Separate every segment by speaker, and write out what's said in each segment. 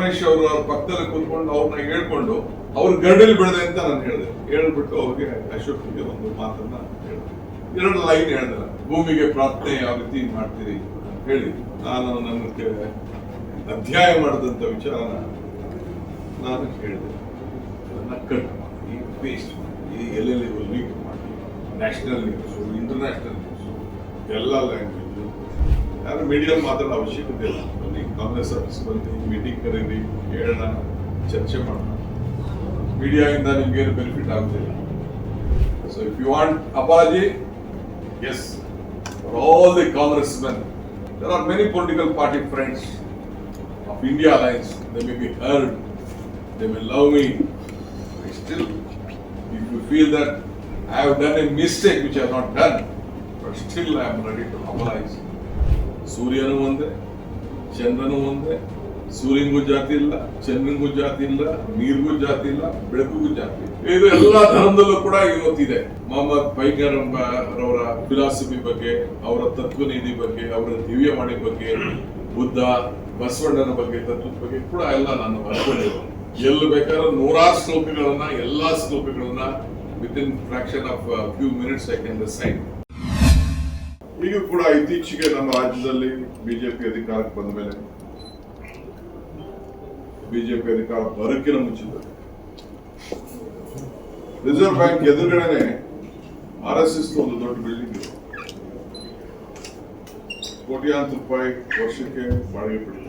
Speaker 1: ಪರಮೇಶ್ ಅವರು ಅವ್ರ ಪಕ್ಕದಲ್ಲಿ ಕೂತ್ಕೊಂಡು ಅವ್ರನ್ನ ಹೇಳ್ಕೊಂಡು ಅವ್ರ ಗರಡಲ್ಲಿ ಬಿಡದೆ ಅಂತ ನಾನು ಹೇಳಿದೆ. ಹೇಳ್ಬಿಟ್ಟು ಅವ್ರಿಗೆ ಅಶೋಕ್ಗೆ ಒಂದು ಮಾತನ್ನ ಹೇಳಿದೆ. ಎರಡು ಲೈನ್ ಹೇಳಿದೆ. ಭೂಮಿಗೆ ಪ್ರಾರ್ಥನೆ ಯಾವ ರೀತಿ ಮಾಡ್ತೀರಿ ಹೇಳಿ ನಾನು ನನ್ನ ಕೆ- ಅಧ್ಯಾಯ ಮಾಡಿದಂಥ ವಿಚಾರ ನಾನು ಹೇಳಿದೆ. ಅದನ್ನ ಕಟ್ ಮಾಡಿ ಪೇಸ್ಟ್ ಈ ಎಲ್ಲೆಲ್ಲಿ ಲೀಕ್ ಮಾಡಿ ನ್ಯಾಷನಲ್ ನ್ಯೂಸು ಇಂಟರ್ನ್ಯಾಷನಲ್ ನ್ಯೂಸು ಎಲ್ಲ ಲ್ಯಾಂಗ್ವೇಜು ಯಾರು ಮೀಡಿಯಾ ಮಾತಾಡೋ ಅವಶ್ಯಕತೆ ಇಲ್ಲ. ಕಾಂಗ್ರೆಸ್ ಆಫೀಸ್ ಬಂದು ಮೀಟಿಂಗ್ ಕರೀರಿ ಹೇಳೋಣ ಚರ್ಚೆ ಮಾಡೋಣ ಮೀಡಿಯಾಯಿಂದ ನಿಮ್ಗೇನು ಬೆನಿಫಿಟ್ ಆಗುದಿಲ್ಲ so if you want apologies for all the Congressmen there are many political party friends of India Alliance, they may be heard, they may love me. I still, if you feel that I have done a mistake which I have not done, but still I am ready to apologize. ಸೂರ್ಯನು ಒಂದೇ ಚಂದ್ರನು ಒಂದೇ ಸೂರ್ಯನಿಗೂ ಜಾತಿ ಇಲ್ಲ ಚಂದ್ರನಿಗೂ ಜಾತಿ ಇಲ್ಲ ನೀರಿಗೂ ಜಾತಿ ಇಲ್ಲ ಬೆಳಕಿಗೂ ಜಾತಿ. ಇದು ಎಲ್ಲಾ ಧರ್ಮದಲ್ಲೂ ಕೂಡ ಇವತ್ತಿದೆ. ಮೊಹಮ್ಮದ್ ಪೈಗರ್ ಅವರ ಫಿಲಾಸಫಿ ಬಗ್ಗೆ, ಅವರ ತತ್ವನಿಧಿ ಬಗ್ಗೆ, ಅವರ ದಿವ್ಯವಾಣಿ ಬಗ್ಗೆ, ಬುದ್ಧ, ಬಸವಣ್ಣನ ಬಗ್ಗೆ, ತತ್ವದ ಬಗ್ಗೆ ಕೂಡ ಎಲ್ಲ ನಾನು ಬರ್ಕೊಂಡಿದ್ದೇನೆ ಎಲ್ಲಿ ಬೇಕಾದ್ರೆ ನೂರಾರು ಶ್ಲೋಕಗಳನ್ನ, ಎಲ್ಲಾ ಶ್ಲೋಕಗಳನ್ನ within fraction of few minutes I can recite ಈಗ ಕೂಡ ಇತ್ತೀಚೆಗೆ ನಮ್ಮ ರಾಜ್ಯದಲ್ಲಿ ಬಿಜೆಪಿ ಅಧಿಕಾರಕ್ಕೆ ಬಂದ ಮೇಲೆ ಬಿಜೆಪಿ ಅಧಿಕಾರ ಬರೋಕ್ಕಿನ ಮುಂಚಿತ ರಿಸರ್ವ್ ಬ್ಯಾಂಕ್ ಎದುರುಗಡೆನೆ ಆರ್ ಎಸ್ ಎಸ್ ಒಂದು ದೊಡ್ಡ ಬಿಲ್ಡಿಂಗ್ ಇದೆ. ಕೋಟ್ಯಾಂತರ ರೂಪಾಯಿ ವರ್ಷಕ್ಕೆ ಬಾಡಿಗೆ ಬಿಡುತ್ತೆ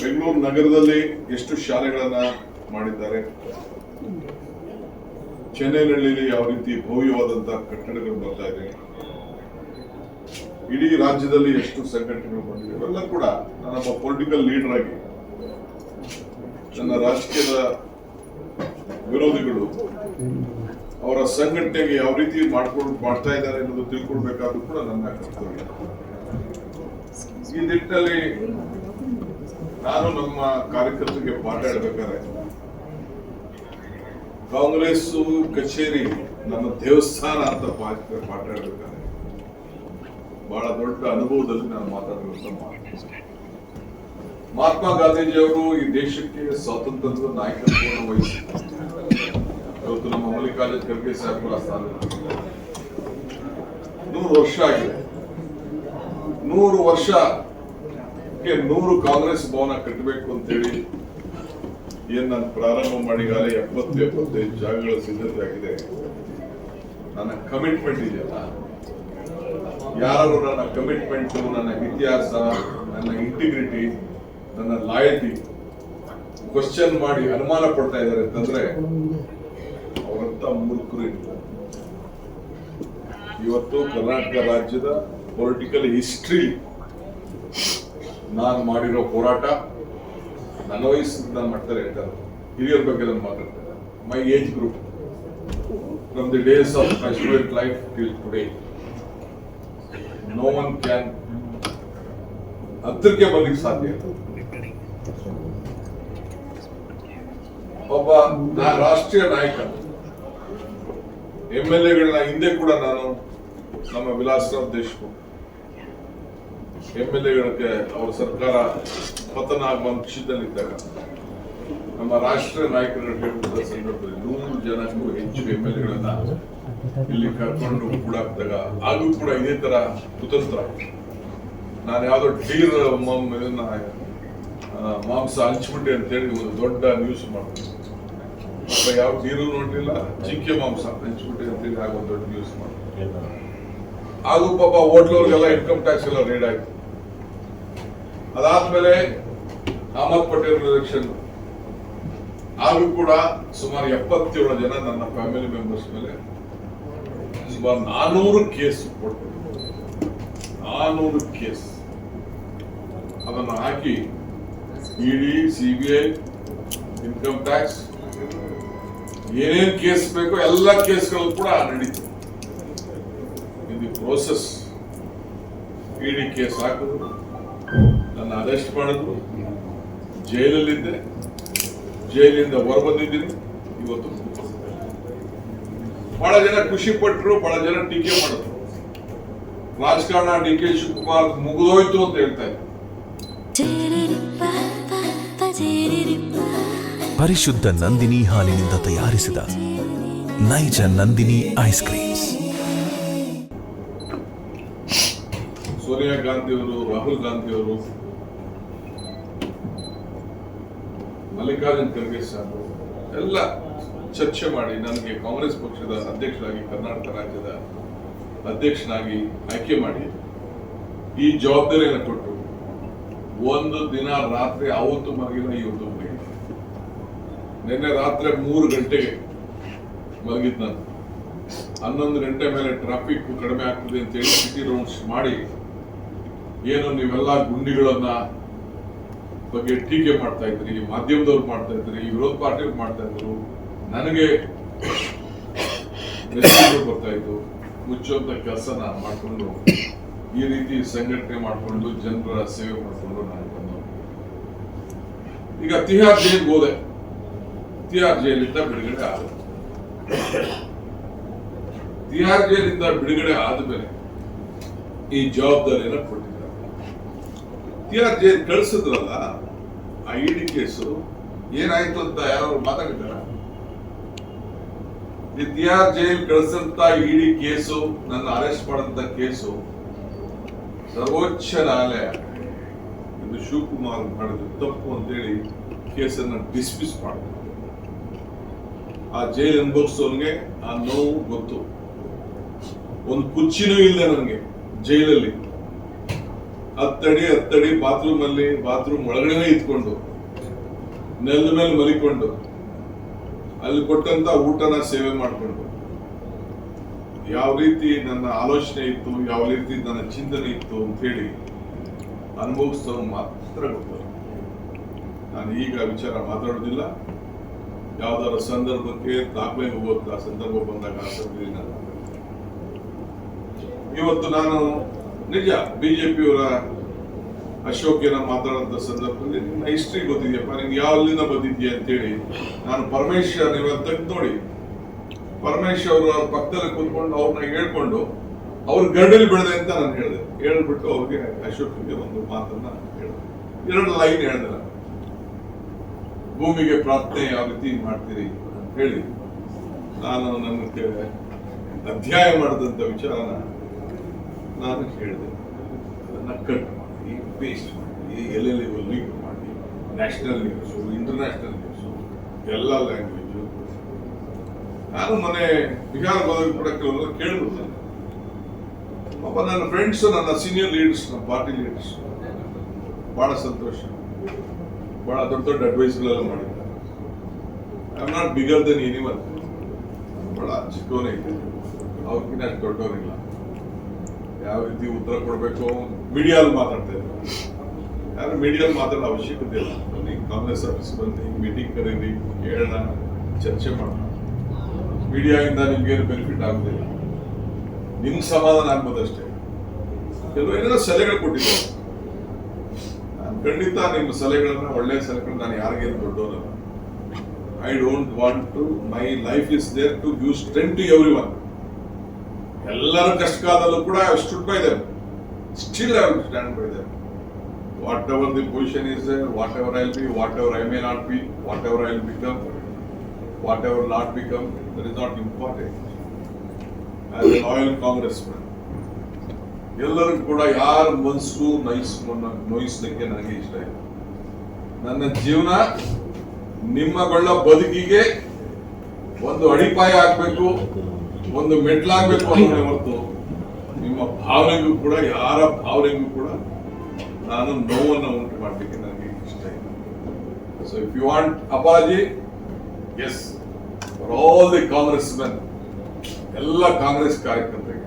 Speaker 1: ಬೆಂಗಳೂರು ನಗರದಲ್ಲಿ ಎಷ್ಟು ಶಾಲೆಗಳನ್ನ ಮಾಡಿದ್ದಾರೆ? ಚೆನ್ನೈನಹಳ್ಳಿಯಲ್ಲಿ ಯಾವ ರೀತಿ ಭವ್ಯವಾದಂತಹ ಕಟ್ಟಡಗಳು ಬರ್ತಾ ಇದೆ, ಇಡೀ ರಾಜ್ಯದಲ್ಲಿ ಎಷ್ಟು ಸಂಘಟನೆಗಳು ಬಂದಿವೆ, ಇವೆಲ್ಲ ಕೂಡ ನಾನೊಬ್ಬ ಪೊಲಿಟಿಕಲ್ ಲೀಡರ್ ಆಗಿ ನನ್ನ ರಾಜಕೀಯದ ವಿರೋಧಿಗಳು ಅವರ ಸಂಘಟನೆಗೆ ಯಾವ ರೀತಿ ಮಾಡ್ಕೊಂಡು ಮಾಡ್ತಾ ಇದ್ದಾರೆ ಅನ್ನೋದು ತಿಳ್ಕೊಳ್ಬೇಕಾದ್ರೂ ಕೂಡ ನನ್ನ ಕರ್ತವ್ಯ. ಈ ನಿಟ್ಟಿನಲ್ಲಿ ನಾನು ನಮ್ಮ ಕಾರ್ಯಕರ್ತರಿಗೆ ಪಾಠ ಹೇಳ್ಬೇಕಾದ್ರೆ ಕಾಂಗ್ರೆಸ್ ಕಚೇರಿ ನಮ್ಮ ದೇವಸ್ಥಾನ ಅಂತ ಹೇಳ್ಬೇಕಾದ್ರೆ ಬಹಳ ದೊಡ್ಡ ಅನುಭವದಲ್ಲಿ ನಾನು ಮಾತಾಡಿರುವಂತ ಮಾತು. ಮಹಾತ್ಮ ಗಾಂಧೀಜಿಯವರು ಈ ದೇಶಕ್ಕೆ ಸ್ವಾತಂತ್ರ್ಯದ ನಾಯಕತ್ವವನ್ನು ವಹಿಸಿ ಇವತ್ತು ನಮ್ಮ ಮಲ್ಲಿಕಾರ್ಜುನ ಖರ್ಗೆ ಸಾಹೇಬರ ಸ್ಥಾನ ನೂರು ವರ್ಷ ಆಗಿದೆ. ನೂರು ವರ್ಷಕ್ಕೆ ನೂರು ಕಾಂಗ್ರೆಸ್ ಭವನ ಕಟ್ಟಬೇಕು ಅಂತೇಳಿ ಏನ್ ನಾನು ಪ್ರಾರಂಭ ಮಾಡಿಗಾಲೆ ಎಪ್ಪತ್ತು ಎಪ್ಪತ್ತೈದು ಜಾಗಗಳ ಸಿದ್ಧತೆ ಆಗಿದೆ. ನನ್ನ ಕಮಿಟ್ಮೆಂಟ್ ಇದೆಯಲ್ಲ? ಯಾರು ನನ್ನ ಕಮಿಟ್ಮೆಂಟ್ ನನ್ನ ಇತಿಹಾಸ, ನನ್ನ ಇಂಟಿಗ್ರಿಟಿ ನನ್ನ ಲಾಯಲ್ಟಿ ಕ್ವಶನ್ ಮಾಡಿ ಅನುಮಾನ ಪಡ್ತಾ ಇದ್ದಾರೆ ಅಂತಂದ್ರೆ ಅವರಂತ ಮೂರ್ಖರು ಇವತ್ತು ಕರ್ನಾಟಕ ರಾಜ್ಯದ ಪೊಲಿಟಿಕಲ್ ಹಿಸ್ಟ್ರಿ ನಾನು ಮಾಡಿರೋ ಹೋರಾಟ ನನ್ನ ನಾನು ಮಾಡ್ತಾರೆ ಹೇಳ್ತಾರೆ. ಹಿರಿಯರ ಬಗ್ಗೆ ನಾನು ಮಾತಾಡ್ತಾರೆ my age group from the days of my student life till today no one can ಹತ್ತಿರಕ್ಕೆ ಬರ್ಲಿಕ್ಕೆ ಸಾಧ್ಯ ಒಬ್ಬ ರಾಷ್ಟ್ರೀಯ ನಾಯಕ. ಎಂ ಎಲ್ ಎಗಳನ್ನ ಹಿಂದೆ ಕೂಡ ನಾನು ನಮ್ಮ ವಿಲಾಸರಾವ್ ದೇಶಮುಖ್ ಎಂ ಎಲ್ ಎಗಳಿಗೆ ಅವರ ಸರ್ಕಾರ ಪತನ ಆಗುವ ಪಕ್ಷದಲ್ಲಿದ್ದಾಗ ನಮ್ಮ ರಾಷ್ಟ್ರೀಯ ನಾಯಕರು ಹೇಳುವಂತಹ ಸಂದರ್ಭದಲ್ಲಿ ನೂರು ಜನಕ್ಕೂ ಹೆಚ್ಚು ಎಂ ಎಲ್ ಎಗಳನ್ನ ಇಲ್ಲಿ ಕರ್ಕೊಂಡು ಕೂಡಾಕ್ದಾಗ ಆಗೂ ಕೂಡ ಇದೇ ತರ ಕುತಂತ್ರ. ನಾನು ಯಾವ್ದೋ ಡೀರ್ ಇದನ್ನ ಮಾಂಸ ಹಂಚ್ಬಿಟ್ಟೆ ಅಂತೇಳಿ ಒಂದು ದೊಡ್ಡ ನ್ಯೂಸ್ ಮಾಡ್ತೀನಿ. ಅಪ್ಪ ಯಾವ ಡೀರು ನೋಡ್ಲಿಲ್ಲ. ಜಿಂಕೆ ಮಾಂಸ ಹಂಚ್ಬಿಟ್ಟೆ ಅಂತೇಳಿ ಆಗ ಒಂದು ದೊಡ್ಡ ನ್ಯೂಸ್ ಮಾಡ್ತೀನಿ. ಹಾಗೂ ಪಾಪ ಹೋಟ್ಲವ್ರಿಗೆಲ್ಲ ಇನ್ಕಮ್ ಟ್ಯಾಕ್ಸ್ ಎಲ್ಲ ರೇಡ್ ಆಯ್ತು. ಅದಾದ್ಮೇಲೆ ಅಹಮದ್ ಪಟೇಲ್ ಎಲೆಕ್ಷನ್ ಹಾಗೂ ಕೂಡ ಸುಮಾರು ಎಪ್ಪತ್ತೇಳು ಜನ ನನ್ನ ಫ್ಯಾಮಿಲಿ ಮೆಂಬರ್ಸ್ ಮೇಲೆ ಸುಮಾರು ನಾನೂರು ಕೇಸ್ ಕೊಟ್ಟು ನಾನೂರು ಕೇಸ್. ಅದನ್ನು ಹಾಕಿ ಇಡಿ ಸಿಬಿಐ ಇನ್ಕಮ್ ಟ್ಯಾಕ್ಸ್ ಏನೇನು ಕೇಸ್ ಬೇಕೋ ಎಲ್ಲ ಕೇಸ್ಗಳು ಕೂಡ ನಡೀತು. ಇದು ಪ್ರೋಸೆಸ್ ಇಡಿ ಕೇಸ್ ಹಾಕಿದ್ರು ನನ್ನ ಅರೆಸ್ಟ್ ಮಾಡಿದ್ರು. ಜೈಲಲ್ಲಿದ್ದೆ. ಜೈಲಿಂದ ಹೊರಬಂದಿದ್ದೀನಿ. ಇವತ್ತು ಬಹಳ ಜನ ಖುಷಿ ಪಟ್ಟರು ಬಹಳ ಜನ ಟೀಕೆ ಮಾಡಿದ್ರು. ರಾಜಕಾರಣ ಡಿ ಕೆ ಶಿವಕುಮಾರ್ ಮುಗಿದೋಯ್ತು ಅಂತ ಹೇಳ್ತಾ
Speaker 2: ಪರಿಶುದ್ಧ ನಂದಿನಿ ಹಾಲಿನಿಂದ ತಯಾರಿಸಿದ ನೈಜ ನಂದಿನಿ ಐಸ್ ಕ್ರೀಮ್ಸ್.
Speaker 1: ಸೋನಿಯಾ ಗಾಂಧಿಯವರು, ರಾಹುಲ್ ಗಾಂಧಿಯವರು, ಮಲ್ಲಿಕಾರ್ಜುನ್ ಖರ್ಗೆ ಸಾಹೇಬರು, ಎಲ್ಲ ಚರ್ಚೆ ಮಾಡಿ ನನಗೆ ಕಾಂಗ್ರೆಸ್ ಪಕ್ಷದ ಅಧ್ಯಕ್ಷರಾಗಿ ಕರ್ನಾಟಕ ರಾಜ್ಯದ ಅಧ್ಯಕ್ಷನಾಗಿ ಆಯ್ಕೆ ಮಾಡಿ, ಈ ಜವಾಬ್ದಾರಿಯನ್ನು ಕೊಟ್ಟು ಒಂದು ದಿನ ರಾತ್ರಿ ಅವತ್ತು ಮಲಗಿಲ್ಲ ಇವತ್ತು ಮಲಗಿಲ್ಲ. ನಿನ್ನೆ ರಾತ್ರಿ ಮೂರು ಗಂಟೆಗೆ ಮಲಗಿದ್ ನಾನು. ಹನ್ನೊಂದು ಗಂಟೆ ಮೇಲೆ ಟ್ರಾಫಿಕ್ ಕಡಿಮೆ ಆಗ್ತದೆ ಅಂತೇಳಿ ಸಿಟಿ ರೌಂಡ್ಸ್ ಮಾಡಿ ಏನು ನೀವೆಲ್ಲ ಗುಂಡಿಗಳನ್ನ ಬಗ್ಗೆ ಟೀಕೆ ಮಾಡ್ತಾ ಇದ್ರಿ ಮಾಧ್ಯಮದವ್ರು ಮಾಡ್ತಾ ಇದ್ರಿ ವಿರೋಧ ಪಾರ್ಟಿ ಮಾಡ್ತಾ ಇದ್ರು ನನಗೆ ಬರ್ತಾ ಇದ್ದು, ಮುಚ್ಚುವಂತ ಕೆಲಸ ನಾನು ಮಾಡಿಕೊಂಡು, ಈ ರೀತಿ ಸಂಘಟನೆ ಮಾಡಿಕೊಂಡು, ಜನರ ಸೇವೆ ಮಾಡಿಕೊಂಡು ನಾನು ಬಂದು ಈಗ ತಿಹಾರ್ ಜೈಲ್ಗೆ ಹೋದೆ. ತಿಹಾರ್ ಜೈಲಿಂದ ಬಿಡುಗಡೆ ಆದ. ತಿಹಾರ್ ಜೈಲಿಂದ ಬಿಡುಗಡೆ ಆದ್ಮೇಲೆ ಈ ಜವಾಬ್ದಾರಿಯನ್ನು ಕೊಟ್ಟಿದ್ದಾರೆ ತಿಹಾರ್ ಜೈಲ್ ಕಳಿಸಿದ್ರಲ್ಲ, ಆ ಇಡಿ ಕೇಸು, ಏನಾಯ್ತು ಅಂತ ಯಾರು ಮಾತಾಡಿದಾರ ಈ ಜೈಲ್ ಕಳಿಸಂತ ಇಡಿ ಕೇಸು, ನನ್ನ ಅರೆಸ್ಟ್ ಮಾಡಂತ ಕೇಸು, ಸರ್ವೋಚ್ಚ ನ್ಯಾಯಾಲಯ ಇದು ಶಿವಕುಮಾರ್ ಮಾಡಿದ್ರು ತಪ್ಪು ಅಂತೇಳಿ ಕೇಸನ್ನ ಡಿಸ್ಮಿಸ್ ಮಾಡಿದ್ರು. ಆ ಜೈಲ್ ಅನುಭವಿಸೋನ್ಗೆ ಆ ನೋವು ಗೊತ್ತು. ಒಂದು ಕುಚ್ಚಿನೂ ಇಲ್ಲ ನನಗೆ ಜೈಲಲ್ಲಿ. ಹತ್ತಡಿ ಹತ್ತಡಿ ಬಾತ್ರೂಮ್ ಅಲ್ಲಿ ಬಾತ್ರೂಮ್ ಒಳಗಡೆನೆ ಇದ್ಕೊಂಡು, ನೆಲದ ಮೇಲೆ ಮಲಿಕೊಂಡು, ಅಲ್ಲಿ ಕೊಟ್ಟಂತ ಊಟನ ಸೇವೆ ಮಾಡಿಕೊಂಡು. ಯಾವ ರೀತಿ ನನ್ನ ಆಲೋಚನೆ ಇತ್ತು, ಯಾವ ರೀತಿ ನನ್ನ ಚಿಂತನೆ ಇತ್ತು ಅಂತ ಹೇಳಿ ಅನುಭವಿಸಿದವ್ರು ಮಾತ್ರ ಗೊತ್ತು. ನಾನು ಈಗ ವಿಚಾರ ಮಾತಾಡೋದಿಲ್ಲ ಯಾವ್ದಾರ ಸಂದರ್ಭಕ್ಕೆ ದಾಖಲೆ ಹೋಗುವಂತ ಸಂದರ್ಭ ಬಂದಾಗ ಇವತ್ತು ನಾನು ನಿಜ, ಬಿಜೆಪಿಯವರ ಅಶೋಕ್ಯನ ಮಾತಾಡೋಂಥ ಸಂದರ್ಭದಲ್ಲಿ ನಿನ್ನ ಹಿಸ್ಟ್ರಿ ಗೊತ್ತಿದೆಯಪ್ಪ ನಿನ್ಗೆ ಯಾವಲ್ಲಿಂದ ಬಂದಿದ್ಯಾ ಅಂತೇಳಿ ನಾನು ಪರಮೇಶ್ವರ್ ನೀವು ತೆಗೆದು ನೋಡಿ. ಪರಮೇಶ್ವರ್ ಅವರ ಪಕ್ಕದಲ್ಲಿ ಕೂತ್ಕೊಂಡು ಅವ್ರನ್ನ ಹೇಳ್ಕೊಂಡು ಅವ್ರ ಗರಡಲ್ಲಿ ಬೆಳೆದೆ ಅಂತ ನಾನು ಹೇಳಿದೆ. ಹೇಳ್ಬಿಟ್ಟು ಅವ್ರಿಗೆ ಅಶೋಕ್ಗೆ ಒಂದು ಮಾತನ್ನ ಹೇಳಿದೆ. ಎರಡು ಲೈನ್ ಹೇಳಿದೆ ನಾನು. ಭೂಮಿಗೆ ಪ್ರಾರ್ಥನೆ ಯಾವ ರೀತಿ ಮಾಡ್ತೀರಿ ಅಂತ ಹೇಳಿ ನಾನು ನನ್ನ ಅಧ್ಯಾಯ ಮಾಡಿದಂಥ ವಿಚಾರನ ನಾನು ಹೇಳಿದೆ, ಅದನ್ನು ಕಟ್ ಮಾಡಿ ಪೇಸ್ಟ್ ಮಾಡಿ, ಎಲ್ಲೆಲ್ಲಿ ಲೀಕ್ ಮಾಡಿ ನ್ಯಾಷನಲ್ ನ್ಯೂಸು ಇಂಟರ್ನ್ಯಾಷನಲ್ ನ್ಯೂಸು ಎಲ್ಲ ಲ್ಯಾಂಗ್ವೇಜು ನಾನು ಮೊನ್ನೆ ಬಿಹಾರ ಹೋದಾಗ ಕೂಡ ಕೆಲವರು ಕೇಳಿದ್ರು ಪಾಪ ನನ್ನ ಫ್ರೆಂಡ್ಸು ನನ್ನ ಸೀನಿಯರ್ ಲೀಡರ್ಸ್ ನಮ್ಮ ಪಾರ್ಟಿ ಲೀಡರ್ಸ್ ಬಹಳ ಸಂತೋಷ. ಬಹಳ ದೊಡ್ಡ ದೊಡ್ಡ ಅಡ್ವೈಸ್ಗಳೆಲ್ಲ ಮಾಡಿದ್ದಾರೆ. I am not bigger than anyone ಬಹಳ ಚಿಕ್ಕವನೇ ಇದ್ದೆ. ಅವ್ರಿಗಿನ್ನ ದೊಡ್ಡವರಿಲ್ಲ. ಯಾವ ರೀತಿ ಉತ್ತರ ಕೊಡಬೇಕು? ಮೀಡಿಯಾಲ್ ಮಾತಾಡ್ತಾ ಇದ್ರು ಯಾರು ಮೀಡಿಯಾಲ್ ಮಾತಾಡೋ ಅವಶ್ಯಕತೆ ಇಲ್ಲ. ಬನ್ನಿ, ಕಾಂಗ್ರೆಸ್ ಆಫೀಸ್ ಬನ್ನಿ ಮೀಟಿಂಗ್ ಕರೀರಿ ಹೇಳೋಣ ಚರ್ಚೆ ಮಾಡೋಣ. ಮೀಡಿಯಾದಿಂದ ನಿಮ್ಗೇನು ಬೆನಿಫಿಟ್ ಆಗೋದಿಲ್ಲ. ನಿಮ್ಗೆ ಸಮಾಧಾನ ಆಗ್ಬೋದಷ್ಟೇ ಕೆಲವು ಏನೇನೋ ಸಲಹೆಗಳು ಕೊಟ್ಟಿದ್ದಾರೆ. ನಾನು ಖಂಡಿತ ನಿಮ್ಮ ಸಲಹೆಗಳನ್ನ ಒಳ್ಳೆಯ ಸಲಹೆಗಳು ನಾನು ಯಾರಿಗೇನು ದೊಡ್ಡವನಲ್ಲ. I don't want to my life is there to give strength to everyone ಎಲ್ಲರ ಕಷ್ಟ ಕಾಲದಲ್ಲೂ ಕೂಡ stood by them. Still I will stand by whatever the position is whatever I'll be whatever I may not be whatever I'll become whatever not become that is not important as a loyal Congressman ಎಲ್ಲರೂ ಕೂಡ ಯಾರ ಮನಸ್ಸು nice ನೋಯಿಸ್ಲಿಕ್ಕೆ ನನಗೆ ಇಷ್ಟ ಇಲ್ಲ. ನನ್ನ ಜೀವನ ನಿಮ್ಮಗಳ ಬದುಕಿಗೆ ಒಂದು ಅಡಿಪಾಯ ಆಗ್ಬೇಕು. ಒಂದು ಮೆಟ್ಲಾಗ್ಬೇಕು ಅನ್ನೋದೇ ಹೊರತು ನಿಮ್ಮ ಭಾವನೆಗೂ ಕೂಡ ಯಾರ ಭಾವನೆಗೂ ಕೂಡ ನಾನು ನೋವನ್ನು ಉಂಟು ಮಾಡಲಿಕ್ಕೆ ನನಗೆ ಇಷ್ಟ ಇಲ್ಲ. So if you want apologies for all the Congressmen ಎಲ್ಲ ಕಾಂಗ್ರೆಸ್ ಕಾರ್ಯಕರ್ತರಿಗೆ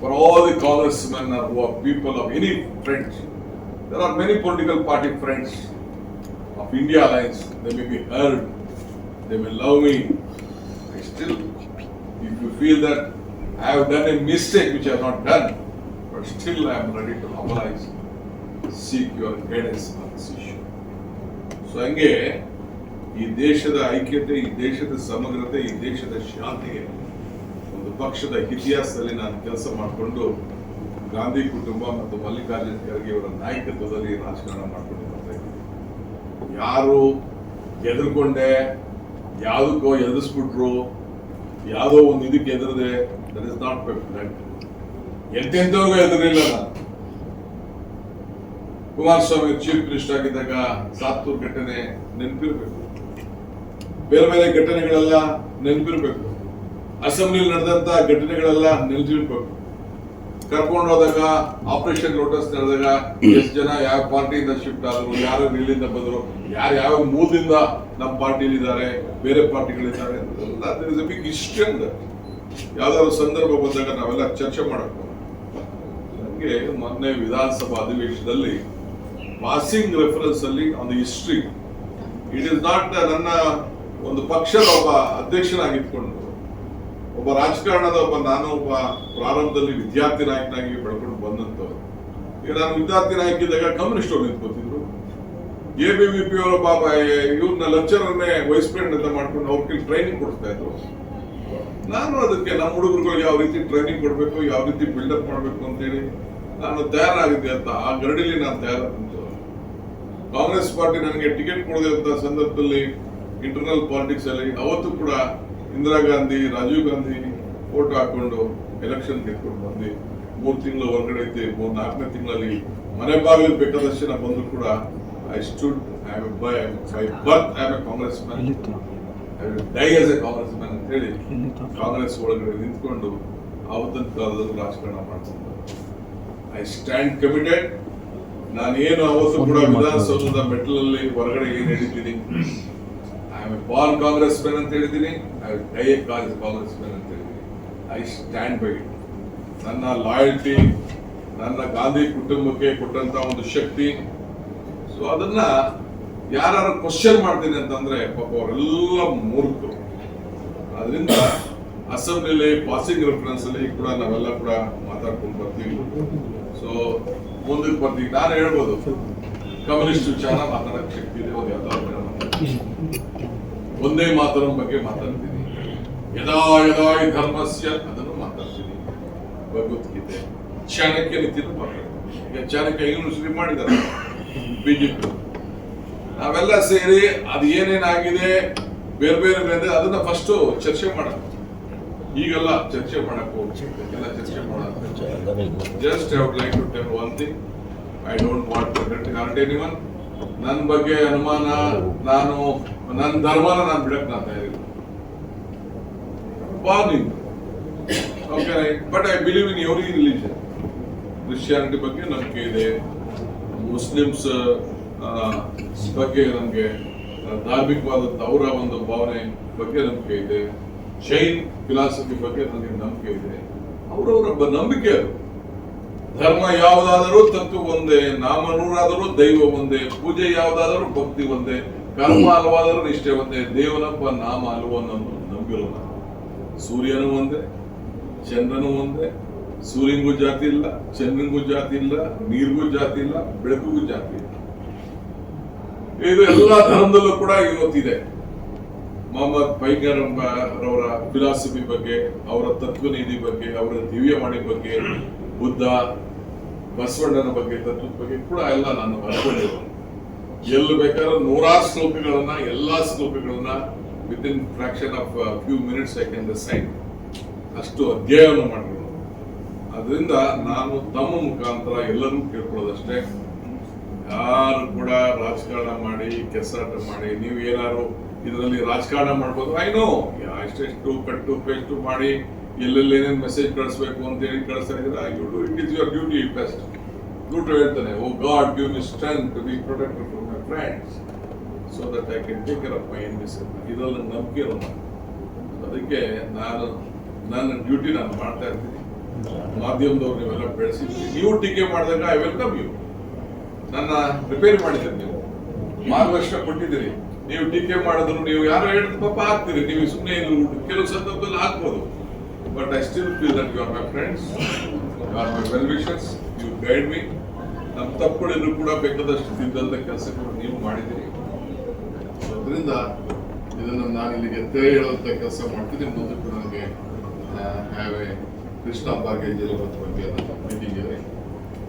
Speaker 1: for all the Congressmen who are people of any friends there are many political party friends of India alliance they may be hurt they may love me I still, if you feel that I have done a mistake which I have not done, but still I am ready to mobilize, seek your guidance on this issue. So ಹಂಗೆ ಈ ದೇಶದ ಐಕ್ಯತೆ ಈ ದೇಶದ ಸಮಗ್ರತೆ ಈ ದೇಶದ ಶಾಂತಿಗೆ ಒಂದು ಪಕ್ಷದ ಇತಿಹಾಸದಲ್ಲಿ ನಾನು ಕೆಲಸ ಮಾಡಿಕೊಂಡು ಗಾಂಧಿ ಕುಟುಂಬ ಮತ್ತು ಮಲ್ಲಿಕಾರ್ಜುನ ಖರ್ಗೆ ಅವರ ನಾಯಕತ್ವದಲ್ಲಿ ರಾಜಕಾರಣ ಮಾಡಿಕೊಂಡು ಬರ್ತಾ ಯಾರು ಎದುರ್ಕೊಂಡೆ ಯಾವುದಕ್ಕೋ ಎದುರಿಸ್ಬಿಟ್ರು ಯಾವುದೋ ಒಂದು ಇದಕ್ಕೆ ಎದುರದೆ ದಟ್ ಇಸ್ ನಾಟ್ ಫ್ರೆಂಡ್ ಎಂತೆಂಥವ್ರಿಗೂ ಎದುರಿಲ್ಲ ಕುಮಾರಸ್ವಾಮಿ ಚೀಫ್ ಮಿನಿಸ್ಟರ್ ಆಗಿದ್ದಾಗ ಸಾತ್ತೂರ್ ಘಟನೆ ನೆನಪಿರ್ಬೇಕು. ಬೇರೆ ಬೇರೆ ಘಟನೆಗಳೆಲ್ಲ ನೆನಪಿರ್ಬೇಕು. ಅಸೆಂಬ್ಲಿ ನಡೆದಂತ ಘಟನೆಗಳೆಲ್ಲ ನೆನಪಿರ್ಬೇಕು ಕರ್ಕೊಂಡು ಹೋದಾಗ ಆಪರೇಷನ್ ಲೋಟಸ್ ನಡೆದಾಗ ಎಷ್ಟು ಜನ ಯಾವ ಪಾರ್ಟಿಯಿಂದ ಶಿಫ್ಟ್ ಆದ್ರು, ಯಾರು ಇಲ್ಲಿಂದ ಬಂದರು, ಯಾರು ಯಾವ ಮೂಲದಿಂದ ನಮ್ಮ ಪಾರ್ಟಿಲಿ ಇದ್ದಾರೆ ಬೇರೆ ಪಾರ್ಟಿಗಳಿದ್ದಾರೆ ಬಿಗ್ ಹಿಸ್ಟ್ರಿ ಯಾವ್ದಾದ್ರು ಸಂದರ್ಭ ಬಂದಾಗ ನಾವೆಲ್ಲ ಚರ್ಚೆ ಮಾಡಬೇಕು. ನನಗೆ ಮೊನ್ನೆ ವಿಧಾನಸಭಾ ಅಧಿವೇಶನದಲ್ಲಿ ಪಾಸಿಂಗ್ ರೆಫರೆನ್ಸ್ ಅಲ್ಲಿ ಒಂದು ಹಿಸ್ಟ್ರಿ ಇಟ್ ಇಸ್ ನಾಟ್ ನನ್ನ ಒಂದು ಪಕ್ಷದ ಒಬ್ಬ ಅಧ್ಯಕ್ಷನಾಗಿದ್ಕೊಂಡು ಒಬ್ಬ ರಾಜಕಾರಣದ ಒಬ್ಬ ನಾನು ಒಬ್ಬ ಪ್ರಾರಂಭದಲ್ಲಿ ವಿದ್ಯಾರ್ಥಿ ನಾಯಕನಾಗಿ ಬೆಳ್ಕೊಂಡು ಬಂದಂತವ್ರು ಈಗ ನಾನು ವಿದ್ಯಾರ್ಥಿ ನಾಯಕ ಇದ್ದಾಗ ಕಮ್ಯುನಿಸ್ಟ್ ಅವ್ರು ನಿಂತ್ಕೋತಿದ್ರು. ಎ ಬಿ ವಿ ಪಿ ಅವರ ಪಾಪ ಇವ್ರನ್ನ ಲೆಕ್ಚರನ್ನೇ ವೈಸ್ ಪ್ರೆಸಿಡೆಂಟ್ ಅಂತ ಮಾಡ್ಕೊಂಡು ಅವ್ರಿಗೆ ಟ್ರೈನಿಂಗ್ ಕೊಡ್ತಾ ಇದ್ರು. ನಾನು ಅದಕ್ಕೆ ನಮ್ಮ ಹುಡುಗರುಗಳಿಗೆ ಯಾವ ರೀತಿ ಟ್ರೈನಿಂಗ್ ಕೊಡಬೇಕು, ಯಾವ ರೀತಿ ಬಿಲ್ಡಪ್ ಮಾಡಬೇಕು ಅಂತೇಳಿ ನಾನು ತಯಾರಾಗಿದ್ದೆ ಅಂತ ಆ ಗರಡಿಲಿ ನಾನು ತಯಾರಾಗಿದ್ದು ಕಾಂಗ್ರೆಸ್ ಪಾರ್ಟಿ ನನಗೆ ಟಿಕೆಟ್ ಕೊಡದಂತ ಸಂದರ್ಭದಲ್ಲಿ ಇಂಟರ್ನಲ್ ಪಾಲಿಟಿಕ್ಸ್ ಅಲ್ಲಿ ಅವತ್ತು ಕೂಡ ಇಂದಿರಾ ಗಾಂಧಿ ರಾಜೀವ್ ಗಾಂಧಿ ಫೋಟೋ ಹಾಕೊಂಡು ಎಲೆಕ್ಷನ್ ಗೆದ್ಕೊಂಡು ಬಂದು ಮೂರು ತಿಂಗಳು ಹೊರಗಡೆ ಇದ್ದೆ ಮೂರ್ ನಾಲ್ಕನೇ ತಿಂಗಳಲ್ಲಿ ಮನೆ ಬಾಗಿಲು ಬೇಕಾದಷ್ಟು ಜನ ಬಂದ್ರು ಕೂಡ I stood I by by birth I a Congressman die as a Congressman ಅಂತ ಹೇಳಿ ಕಾಂಗ್ರೆಸ್ ಒಳಗಡೆ ನಿಂತ್ಕೊಂಡು ಆವತ್ತಿನ ಕಾಲದಲ್ಲಿ ರಾಜಕಾರಣ ಮಾಡ್ಕೊಂಡು ಐ ಸ್ಟ್ಯಾಂಡ್ ಕಮಿಟೆಡ್ ನಾನೇನು ಅವತ್ತು ಕೂಡ ವಿಧಾನಸೌಧದ ಮೆಟ್ಲಲ್ಲಿ ಹೊರಗಡೆ ಏನು ಹೇಳಿದ್ದೀನಿ ಐ ಬಾಲ್ ಕಾಂಗ್ರೆಸ್ ಮ್ಯಾನ್ ಅಂತ ಹೇಳಿದ್ದೀನಿ. I die Congress Congress man ಅಂತ ಹೇಳಿದ್ದೀನಿ. ಐ ಸ್ಟ್ಯಾಂಡ್ ಬೈ ಇಟ್ ನನ್ನ ಲಾಯಲ್ಟಿ ನನ್ನ ಗಾಂಧಿ ಕುಟುಂಬಕ್ಕೆ ಕೊಟ್ಟಂತ ಒಂದು ಶಕ್ತಿ. ಸೊ ಅದನ್ನ ಯಾರು ಕ್ವಶನ್ ಮಾಡ್ತೀನಿ ಅಂತಂದ್ರೆ ಪಾಪ ಅವರೆಲ್ಲ ಮೂರ್ಖರು. ಅದರಿಂದ ಅಸೆಂಬ್ಲಿಲಿ ಪಾಸಿಂಗ್ ರೆಫರೆನ್ಸ್ ಅಲ್ಲಿ ಕೂಡ ನಾವೆಲ್ಲ ಕೂಡ ಮಾತಾಡ್ಕೊಂಡು ಬರ್ತೀವಿ. ಸೊ ಮುಂದಕ್ಕೆ ಬರ್ತೀವಿ. ನಾನು ಹೇಳ್ಬೋದು, ಕಮ್ಯುನಿಸ್ಟ್ ವಿಚಾರ ಮಾತಾಡಕ್ ಶಕ್ತಿ ಇದೆ. ಒಂದು ಯಾವ್ದಾದ್ರು ಒಂದೇ ಮಾತರ ಬಗ್ಗೆ ಮಾತಾಡ್ತೀನಿ. ಯದಾ ಯದಾ ಧರ್ಮಸ್ಯ ಅದನ್ನು ಮಾತಾಡ್ತೀನಿ. ಭಗವದ್ಗೀತೆ. ಚಾಣಕ್ಯ ನೀತಿಯನ್ನು ಮಾತಾಡ್ತೀನಿ. ಈಗ ಚಾಣಕ್ಯ ಯೂನಿವರ್ಸಿಟಿ ಮಾಡಿದ್ದಾರೆ. ಬಿಜೆಪಿ. ನಾವೆಲ್ಲ ಸೇರಿ ಅದು ಏನೇನಾಗಿದೆ, ಬೇರೆ ಬೇರೆ ಬೇರೆ, ಅದನ್ನ ಫಸ್ಟ್ ಚರ್ಚೆ ಮಾಡೋಣ. ಈಗೆಲ್ಲ ಚರ್ಚೆ ಮಾಡಕ್ ಎಲ್ಲ ಚರ್ಚೆ ಮಾಡೋಣ. Just I would like to tell one thing I don't want to hurt anyone ನನ್ನ ಬಗ್ಗೆ ಅನುಮಾನ, ನಾನು ನನ್ನ ಧರ್ಮನ ನಾನು ಬಿಡಕ್ ನಾನು warning okay but I believe in every religion Christianity ಬಗ್ಗೆ ನಂಬಿಕೆ ಇದೆ. ಮುಸ್ಲಿಮ್ಸ್ ಬಗ್ಗೆ ನಮಗೆ ಧಾರ್ಮಿಕವಾದಂಥ ಅವರ ಒಂದು ಭಾವನೆ ಬಗ್ಗೆ ನಂಬಿಕೆ ಇದೆ. ಜೈನ್ ಫಿಲಾಸಫಿ ಬಗ್ಗೆ ನನಗೆ ನಂಬಿಕೆ ಇದೆ. ಅವರವರ ನಂಬಿಕೆ ಅದು. ಧರ್ಮ ಯಾವುದಾದರೂ ತತ್ವ ಒಂದೇ, ನಾಮ ನೂರಾದರೂ ದೈವ ಒಂದೇ, ಪೂಜೆ ಯಾವುದಾದರೂ ಭಕ್ತಿ ಒಂದೇ, ಕರ್ಮ ಹಲವಾದರೂ ನಿಷ್ಠೆ ಒಂದೇ ದೇವನಪ್ಪ ನಾಮ ಅಲ್ವ ನಂಬಿರೋ ಸೂರ್ಯನೂ ಸೂರ್ಯನು ಒಂದೇ, ಚಂದ್ರನು ಒಂದೇ, ಸೂರ್ಯನಿಗೂ ಜಾತಿ ಇಲ್ಲ, ಚಂದ್ರನಿಗೂ ಜಾತಿ ಇಲ್ಲ, ನೀರಿಗೂ ಜಾತಿ ಇಲ್ಲ, ಬೆಳಕಿಗೂ ಜಾತಿ ಇಲ್ಲ. ಇದು ಎಲ್ಲಾ ಧರ್ಮದಲ್ಲೂ ಕೂಡ ಇವತ್ತಿದೆ. ಮೊಹಮ್ಮದ್ ಪೈಗಂಬರವರ ಫಿಲಾಸಫಿ ಬಗ್ಗೆ, ಅವರ ತತ್ವನಿಧಿ ಬಗ್ಗೆ, ಅವರ ದಿವ್ಯವಾಣಿ ಬಗ್ಗೆ ಬುದ್ಧ, ಬಸವಣ್ಣನ ಬಗ್ಗೆ, ತತ್ವದ ಬಗ್ಗೆ ಕೂಡ ಎಲ್ಲ ನಾನು ಅನ್ಕೊಂಡಿರೋನು ಎಲ್ಲಿ ಬೇಕಾದ್ರೂ ನೂರಾರು ಶ್ಲೋಕಗಳನ್ನ, ಎಲ್ಲಾ ಶ್ಲೋಕಗಳನ್ನ within fraction of few minutes I can sign ಅಷ್ಟು ಅಧ್ಯಯನ ಮಾಡಿರೋದು ಅದರಿಂದ ನಾನು ತಮ್ಮ ಮುಖಾಂತರ ಎಲ್ಲರೂ ಕೇಳ್ಕೊಳ್ಳೋದಷ್ಟೇ. ಯಾರು ಕೂಡ ರಾಜಕಾರಣ ಮಾಡಿ ಕೆಸರಾಟ ಮಾಡಿ, ನೀವು ಏನಾದ್ರು ಇದರಲ್ಲಿ ರಾಜಕಾರಣ ಮಾಡ್ಬೋದು ಐ ನೋ ಎಷ್ಟೆಷ್ಟು ಕಟ್ಟು, ಪೇಸ್ಟು ಮಾಡಿ ಎಲ್ಲೆಲ್ಲಿ ಏನೇನು ಮೆಸೇಜ್ ಕಳಿಸ್ಬೇಕು ಅಂತ ಹೇಳಿ ಇದ್ರೆ you do it is your duty best ದುಡ್ಡು ಹೇಳ್ತಾನೆ ಓ God give me strength to be protected from my friends so that I can take care of my enemies ಇದರಲ್ಲಿ ನಂಬಿಕೆ ಇರೋ ನಾನು ಅದಕ್ಕೆ ನಾನು, ನನ್ನ ಡ್ಯೂಟಿ ನಾನು ಮಾಡ್ತಾ ಇರ್ತೀನಿ. ಮಾಧ್ಯಮದವ್ರು ನೀವೆಲ್ಲ ಬೆಳೆಸಿದ್ರಿ ನೀವು ಟೀಕೆ ಮಾಡಿದಾಗ ಐ ವೆಲ್ಕಮ್ ಯು ನನ್ನ ರಿಪೇರಿ ಮಾಡಿದ್ದೀರಿ ನೀವು. ಮಾರ್ಗದರ್ಶನ ಕೊಟ್ಟಿದ್ದೀರಿ. ನೀವು ಟೀಕೆ ಮಾಡಿದ್ರು ನೀವು ಯಾರು ಹೇಳಿದ ಪಾಪ ಹಾಕ್ತೀರಿ ನೀವು ಸುಮ್ಮನೆ ಕೆಲವು ಸಂದರ್ಭದಲ್ಲಿ ಹಾಕ್ಬೋದು but I still feel that you are my friends you are my well wishes you guide me. ನಮ್ಮ ತಪ್ಪುಗಳಿದ್ರು ಕೂಡ ಬೇಕಾದಷ್ಟು ತಿದ್ದಂತ ಕೆಲಸಗಳು ನೀವು ಮಾಡಿದ್ದೀರಿ. ಅದರಿಂದ ಇದನ್ನು ನಾನು ಇಲ್ಲಿಗೆ ತೆರೆ ಹೇಳುವಂಥ ಕೆಲಸ ಮಾಡ್ತೀನಿ ಕೂಡ ನನಗೆ ಹ್ಯಾವ್ ಎ ಕೃಷ್ಣ ಭಾಗ್ಯ ಬಗ್ಗೆ ಮೀಟಿಂಗ್ ಇದೆ.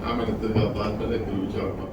Speaker 1: ಆಮೇಲೆ ತಿರ್ಗಾ ಅದಾದ್ಮೇಲೆ ಕೆಲವು ವಿಚಾರ ಮಾತಾಡ್ತೀನಿ